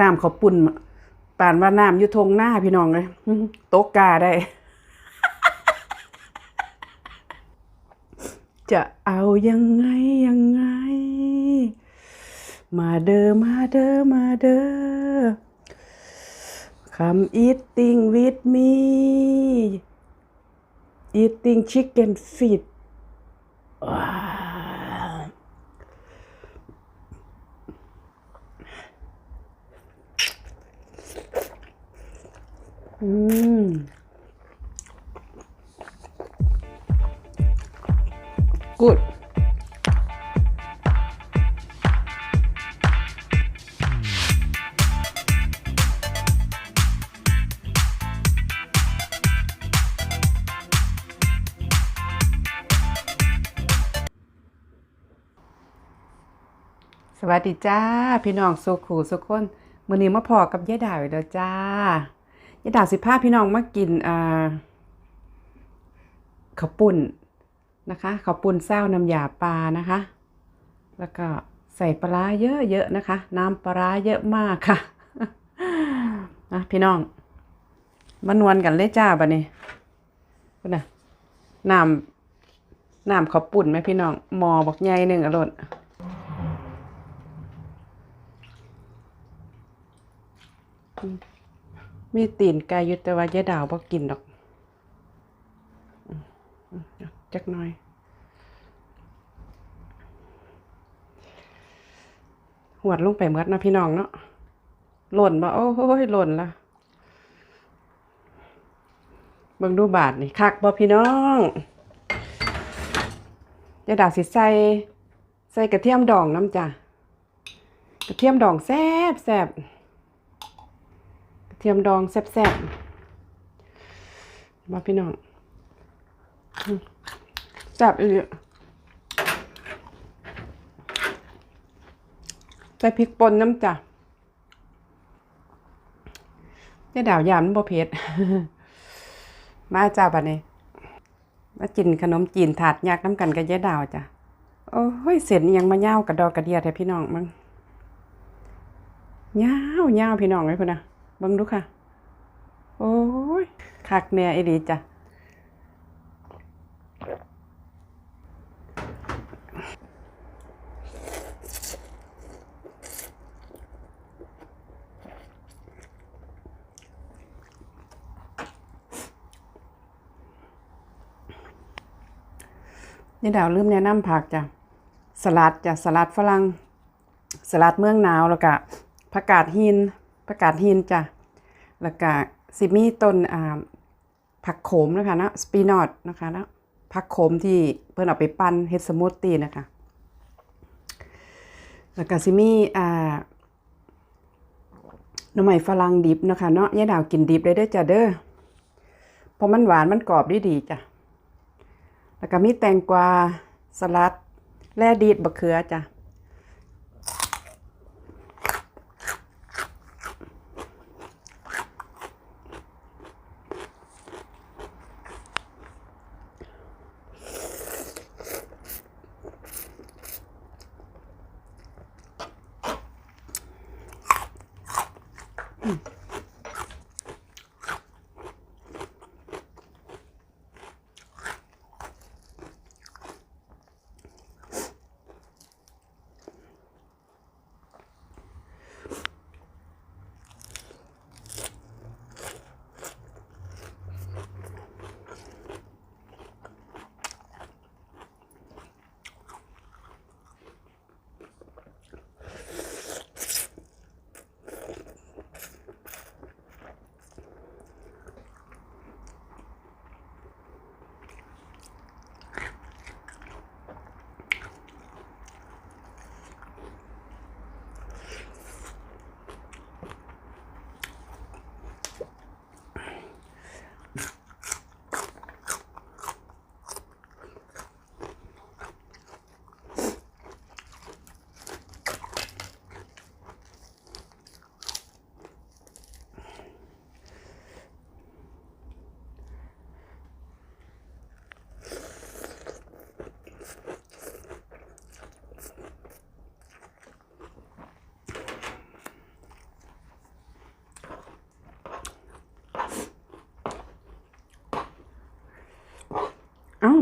น้ำเขาปุ่นป่านว่าน้ำยู่ทงหน้าพี่น้องเลยอื้อตกาได้ จะเอายังไงยังไง มาเด้อมาเด้อมาเด้อ Come eating with me eating chicken feet ว้าว อืม good สวัสดีจ้า พี่น้องสุขูสุขคน มือนี้มาพอกับยายดาวอีกแล้วจ้า ยาดาสิพาพี่น้องมากินอ่าข้าวปุ้นนะคะข้าวปุ้นเศร้าน้ำยาปลานะคะ แล้วก็ใส่ปลาเยอะๆนะคะ น้ำปลาเยอะมากค่ะนะพี่น้องมานวลกันเลยจ้าบัดนี้พุ่นน่ะน้ำน้ำข้าวปุ้นไหมพี่น้องหมอบักใหญ่หนึ่งอรดมี มีตีนไก่อยู่แต่ว่ายายดาวบ่กินดอกจักหน่อย หวดลงไปเมดนะพี่น้องเนาะหล่นบ่โอ้ยหล่นละเบิ่งดูบาทนี่คักบ่พี่น้องยายดาวสิใส่ใส่กระเทียมดองน้ำจ้ะกระเทียมดองแซ่บแซ่บ เทียมดองแซ่บๆมาพี่น้องอืมแซ่บอีกใส่พริกป่นน้ำจ้ะได้ดาวยามบ่เผ็ดมาจ้าบัดนี้มากินขนมจีนถาดยักษ์น้ำกันกับยายดาวจ้ะโอ้ยเส้นอิหยังมาเย่ากระดอกกระเดียแท้พี่น้องมึงยาวยาพี่น้องเลยพุ่นะ บิ่งดูค่ะ โอ้ยคักแน่อีหลีจ้ะนี่ดาวลืมแนะนำผักจ้ะสลัดจ้ะสลัดฝรั่งสลัดเมืองหนาวแล้วก็ผักกาดหิน ผักกาดหินจ้ะแล้วก็สิมีต้นอ่าผักโขมนะคะนะสปีนอตนะคะนะผักโขมที่เพิ่นเอาไปปั้นเฮดสมูทตี้นะคะแล้วก็สิมีอ่าหน่อไม้ฝรั่งดิบนะคะเนาะยายดาวกินดิบได้เด้อจ้ะเด้อเพราะมันหวานมันกรอบดีดีจ้ะแล้วก็มีแตงกวาสลัด แล่ดีดบะเขือจ้ะ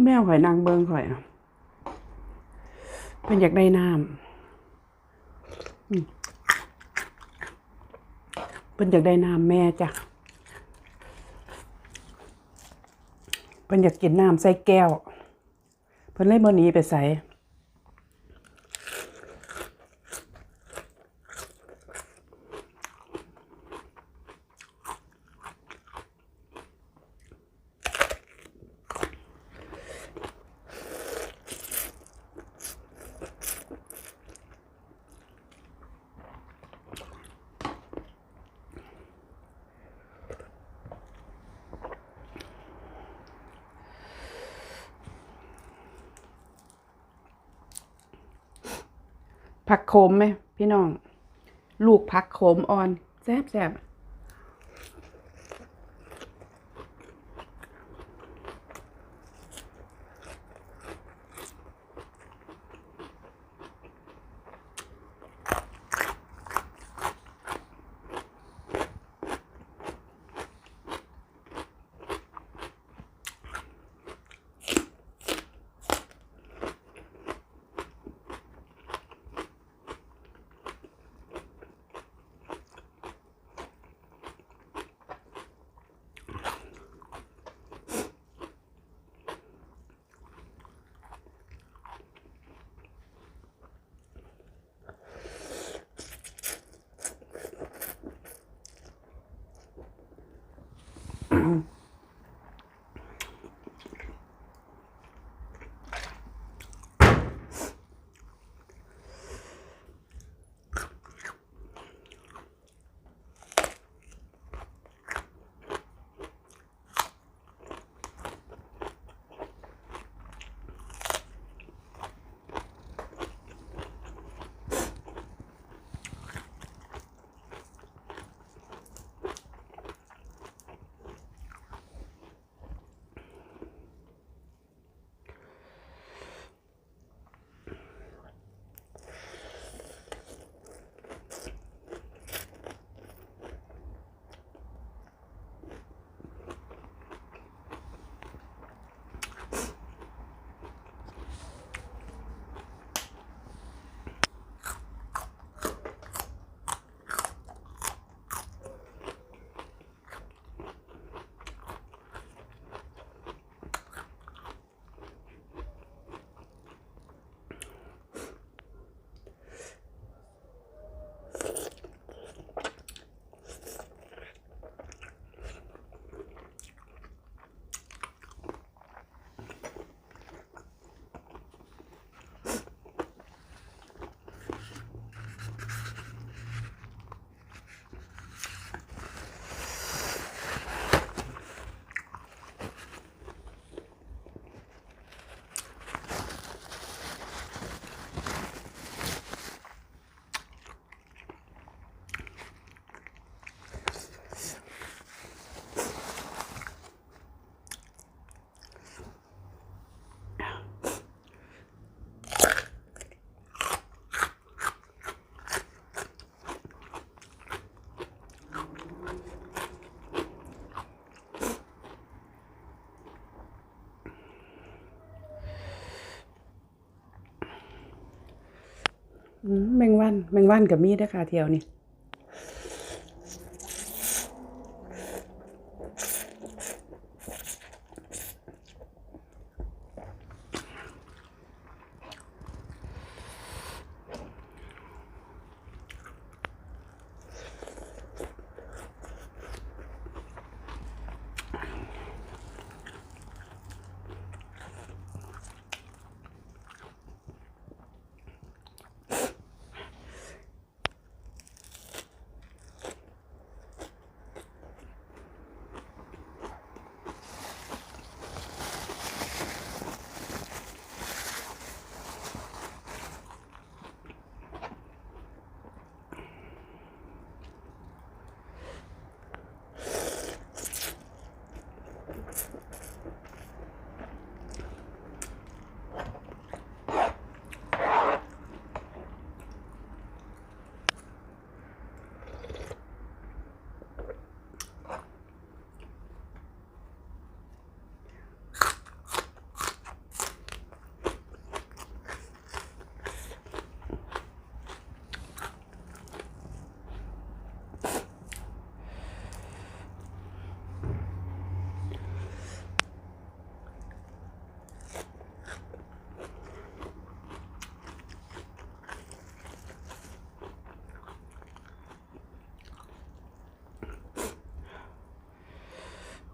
แมวข่อยนางเบิงข่อยอะเป็นอยากได้น้ำเป็นอยากได้น้ำแม่จ้ะเป็นอยากกินน้ำใส่แก้ว เพิ่นเลยบ่หนีไปใส่ ขมไหมพี่น้อง ลูกผักโขมอ่อนแซ่บแซ่บ แมงวันแมงวันกับมีดนะคะเที่ยวนี่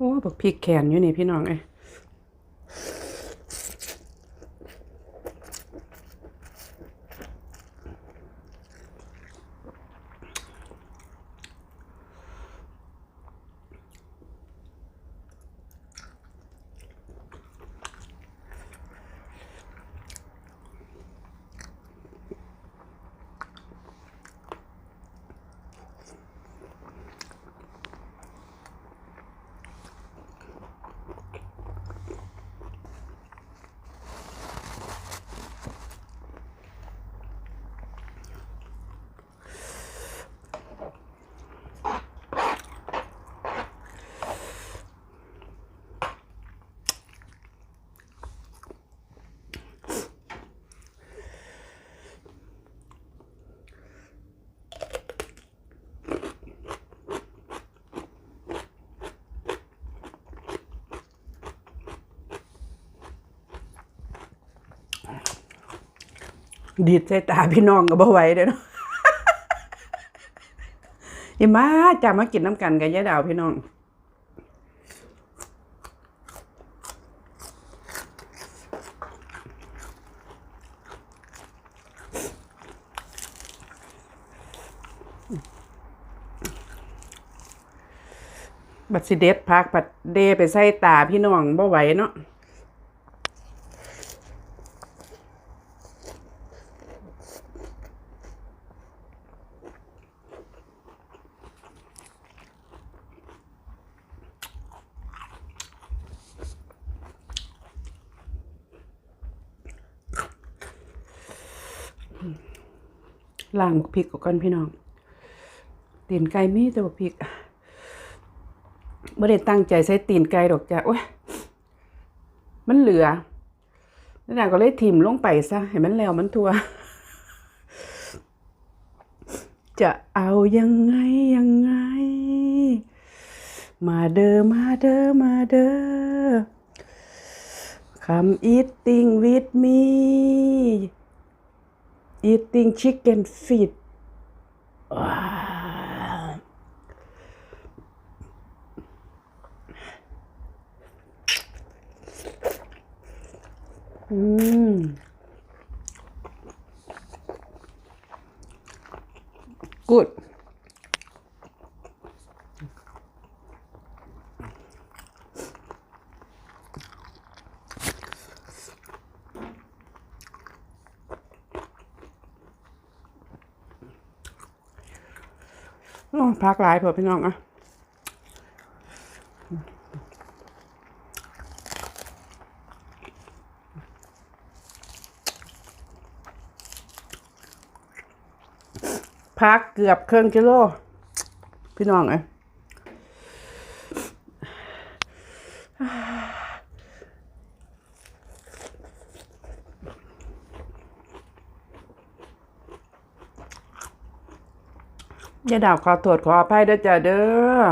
อ้บักพริกแขนอยู่นี่พี่น้องเอ้ ดีดใส่ตาพี่น้องก็บ่ไหวเด้อเนาะอีมาจะมากินน้ำกันกับยายดาวพี่น้องบัดสิเด็ดพักบัดเดไปใส่ตาพี่น้องบ่ไหวเนาะ ล้างบักพริกก่อนพี่น้องตีนไก่มีแต่บักพริกไม่ได้ตั้งใจใส่ตีนไก่ดอกจ้ะโอ้ยมันเหลือนั่นนะก็เลยถิ่มลงไปซะให้มันแล้วมันทัว จะเอายังไงยังไง มาเด้อมาเด้อมาเด้อ Come eating with me eating chicken feet Mm. good พักหลายเผื่อพี่น้องอะพักเกือบครึ่งกิโล พี่น้องเอ้ ยายดาวขอโทษขออภัยด้วยจ้ะเด้อ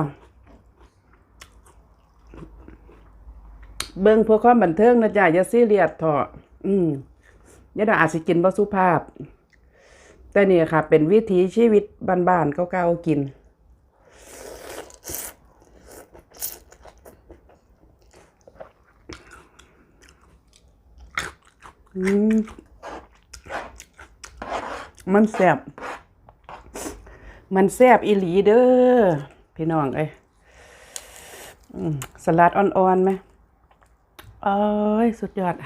เบิ่งเพื่อความบันเทิงนะจ๊ะอย่าซีเรียสเถอะอืมยายดาวอาจสิกินบ่สุภาพ แต่นี่ค่ะ เป็นวิถีชีวิตบ้านๆเก่าๆกิน อืมมันแซ่บ มันแซ่บอีหลีเด้อพี่น้องเอ้ยสลัดอ่อนๆไหมเอ้ย สุดยอด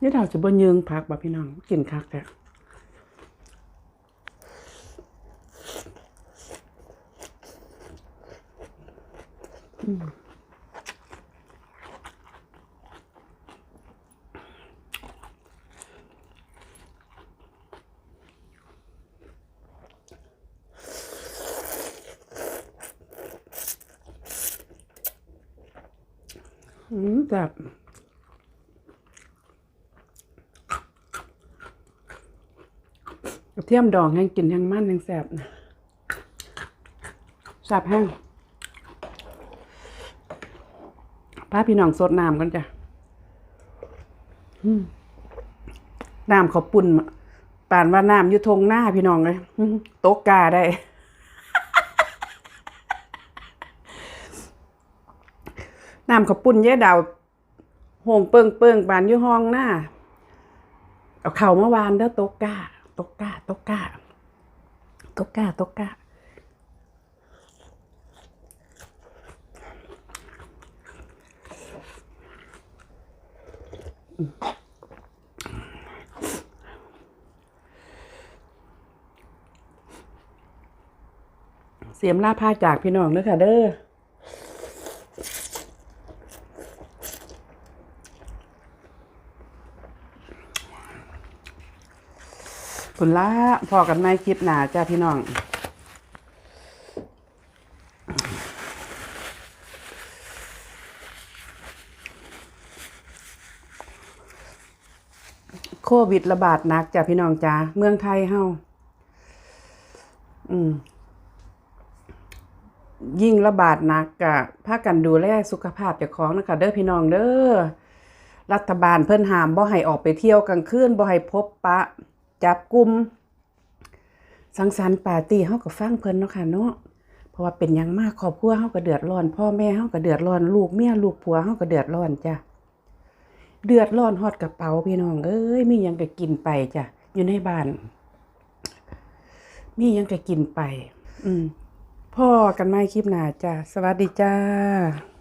นี่เราจะบ่ยืงพักบ่พี่น้องกินคักแท้ อืมแบบกระเทียมดองแห้งกินแห้งมันแห้งแสบนะแสบแห้งพาพี่น้องสดน้ำกันจ้ะน้ำเขาปุ่นป่านว่าน้ำยู่ทงหน้าพี่น้องเลยตกกาได้ น้ำเขาวปุ่นเยอะดาวโหงเปิงเปิงปานอยู่ห้องหน้าเอาเข่าเมื่อวานเด้อตกกาตกกาตกกาตกกาตกกาเสียมลาผ้าจากพี่น้องเด้อค่ะเด้อ คุณละพอกันไหมคลิปหนาจ้าพี่น้องโควิดระบาดหนักจ้ะพี่น้องจ้าเมืองไทยเฮาอืม ยิ่งระบาดหนักกะพากันดูแลสุขภาพเจ้าของนะคะเด้อพี่น้องเด้อรัฐบาลเพิ่นห้ามบ่ให้ออกไปเที่ยวกลางคืนบ่ให้พบปะ จับกลุ่มสังสรรค์ปาร์ตี้เฮาก็ฟังเพิ่นเนาะค่ะเนาะเพราะว่าเป็นยังมากครอบครัวเฮาก็เดือดร้อน พ่อแม่เฮาก็เดือดร้อนลูกเมียลูกผัวเฮาก็เดือดร้อนจ้ะเดือดร้อนฮอดกระเป๋าพี่น้องเอ้ยมียังก็กินไปจ้ะอยู่ในบ้าน มียังก็กินไป อืมพ่อกันไม่คลิปหนาจ้ะสวัสดีจ้า